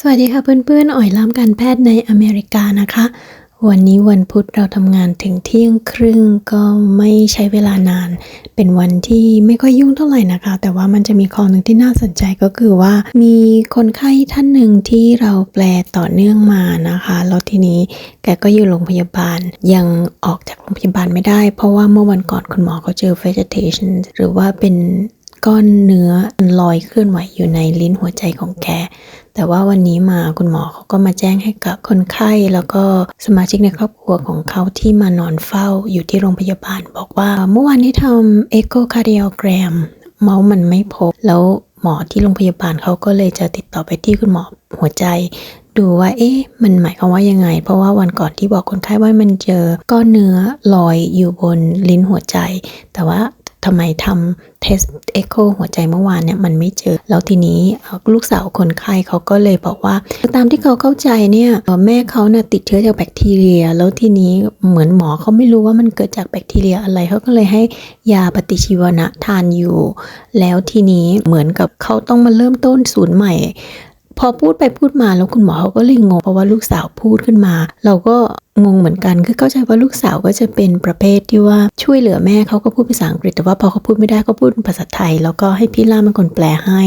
สวัสดีค่ะเพื่อนๆอ่อยล้ำการแพทย์ในอเมริกานะคะ วันนี้วันพุธเราทำงานถึงเที่ยงครึ่งก็ไม่ใช้เวลานาน เป็นวันที่ไม่ค่อยยุ่งเท่าไหร่นะคะ แต่ว่ามันจะมีข้อหนึ่งที่น่าสนใจก็คือว่า มีคนไข้ท่านหนึ่งที่เราแปลต่อเนื่องมานะคะแล้วทีนี้แกก็อยู่โรงพยาบาลยังออกจากโรงพยาบาลไม่ได้ เพราะว่าเมื่อวันก่อนคุณหมอเขาเจอ vegetation หรือว่าเป็น ก้อนเนื้อลอยเคลื่อนไหวอยู่ในลิ้นหัวใจของแก แต่ว่าวันนี้มาคุณหมอเขาก็มาแจ้งให้กับคนไข้แล้วก็สมาชิกในครอบครัวของเขาที่มานอนเฝ้าอยู่ที่โรงพยาบาล บอกว่าเมื่อวานนี้ทำเอ็กโกคาร์ดิโอแกรมเมาส์มันไม่พบ แล้วหมอที่โรงพยาบาลเขาก็เลยจะติดต่อไปที่คุณหมอหัวใจดูว่าเอ๊ะมันหมายความว่ายังไง เพราะว่าวันก่อนที่บอกคนไข้ว่ามันเจอก้อนเนื้อลอยอยู่บนลิ้นหัวใจ แต่ว่า ทำไมทำเทสเอ็กโคหัวใจเมื่อวานเนี่ยมันไม่เจอ แล้วทีนี้ลูกสาวคนไข้เขาก็เลยบอกว่า ตามที่เขาเข้าใจเนี่ยแม่เขาน่ะติดเชื้อจากแบคทีเรีย แล้วทีนี้เหมือนหมอเขาไม่รู้ว่ามันเกิดจากแบคทีเรียอะไรเขาก็เลยให้ยาปฏิชีวนะทานอยู่ แล้วทีนี้เหมือนกับเขาต้องมาเริ่มต้นศูนย์ใหม่ พอพูดไปพูดมาแล้วคุณหมอเขาก็เลยงงเพราะว่าลูกสาวพูดขึ้นมา เราก็งงเหมือนกันคือเข้าใจว่าลูกสาวก็จะเป็นประเภทที่ว่าช่วยเหลือแม่เขาก็พูดภาษาอังกฤษแต่ว่าพอเขาพูดไม่ได้ก็พูดภาษาไทย แล้วก็ให้พี่ล่ามเป็นคนแปลให้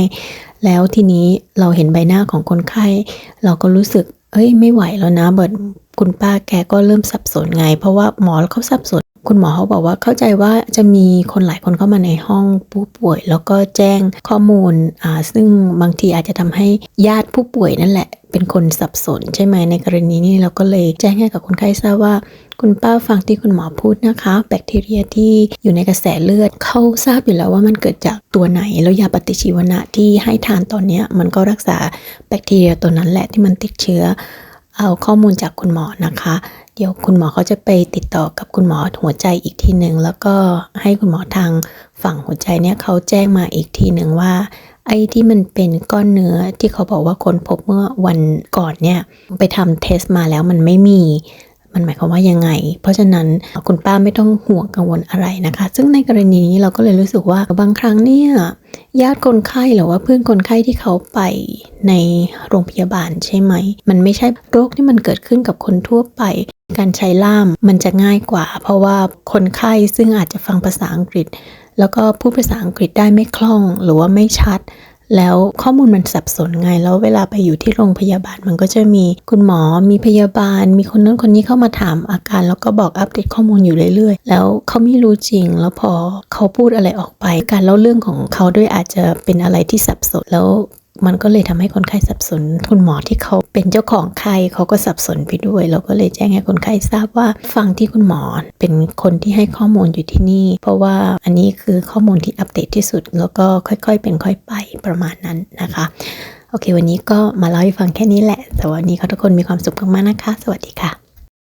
แล้วทีนี้เราเห็นใบหน้าของคนไข้ เราก็รู้สึกเอ้ยไม่ไหวแล้วนะเบิร์ดคุณป้าแกก็เริ่มสับสนไง เพราะว่าหมอเขาสับสน คุณหมอเขาบอกว่าเข้าใจว่าจะมีคนหลายคนเข้ามาในห้องผู้ป่วย แล้วก็แจ้งข้อมูลอ่าซึ่งบางทีอาจจะทำให้ญาติผู้ป่วยนั่นแหละ เป็นคนสับสนใช่ไหมในกรณีนี้เราก็เลยแจ้งให้กับคนไข้ทราบว่า คุณป้าฟังที่คุณหมอพูดนะคะ แบคทีเรียที่อยู่ในกระแสเลือดเขาทราบอยู่แล้วว่ามันเกิดจากตัวไหนแล้วยาปฏิชีวนะที่ให้ทานตอนนี้มันก็รักษาแบคทีเรียตัวนั้นแหละที่มันติดเชื้อ เอาข้อมูลจากคุณหมอนะคะ เดี๋ยวคุณหมอเขาจะไปติดต่อกับคุณหมอหัวใจอีกทีหนึ่งแล้วก็ให้คุณหมอทางฝั่งหัวใจเนี่ยเขาแจ้งมาอีกทีหนึ่งว่า ไอ้ที่มันเป็นก้อนเนื้อที่เขาบอกว่าคนพบเมื่อวันก่อนเนี่ยไปทำเทสมาแล้วมันไม่มีมันหมายความว่ายังไง เพราะฉะนั้นคุณป้าไม่ต้องห่วงกังวลอะไรนะคะ ซึ่งในกรณีนี้เราก็เลยรู้สึกว่าบางครั้งเนี่ย ญาติคนไข้หรือว่าเพื่อนคนไข้ที่เขาไปในโรงพยาบาลใช่ไหม มันไม่ใช่โรคที่มันเกิดขึ้นกับคนทั่วไป การใช้ล่ามมันจะง่ายกว่า เพราะว่าคนไข้ซึ่งอาจจะฟังภาษาอังกฤษ แล้วก็พูดภาษาอังกฤษได้ไม่คล่องหรือว่าไม่ชัด แล้วข้อมูลมันสับสนไง แล้วเวลาไปอยู่ที่โรงพยาบาลมันก็จะมีคุณหมอมีพยาบาล มีคนนั้นคนนี้เข้ามาถามอาการ แล้วก็บอกอัปเดตข้อมูลอยู่เรื่อยๆ แล้วเขาไม่รู้จริง แล้วพอเขาพูดอะไรออกไป การเล่าเรื่องของเขาด้วยอาจจะเป็นอะไรที่สับสนแล้ว มันก็เลยทำให้คนไข้สับสน คุณหมอที่เขาเป็นเจ้าของไข้เขาก็สับสนไปด้วย เราก็เลยแจ้งให้คนไข้ทราบว่าฟังที่คุณหมอเป็นคนที่ให้ข้อมูลอยู่ที่นี่ เพราะว่าอันนี้คือข้อมูลที่อัปเดตที่สุด แล้วก็ค่อยๆ เป็นค่อยไปประมาณนั้นนะคะ โอเค วันนี้ก็มาเล่าให้ฟังแค่นี้แหละ แต่วันนี้ขอทุกคนมีความสุขมากๆนะคะ สวัสดีค่ะ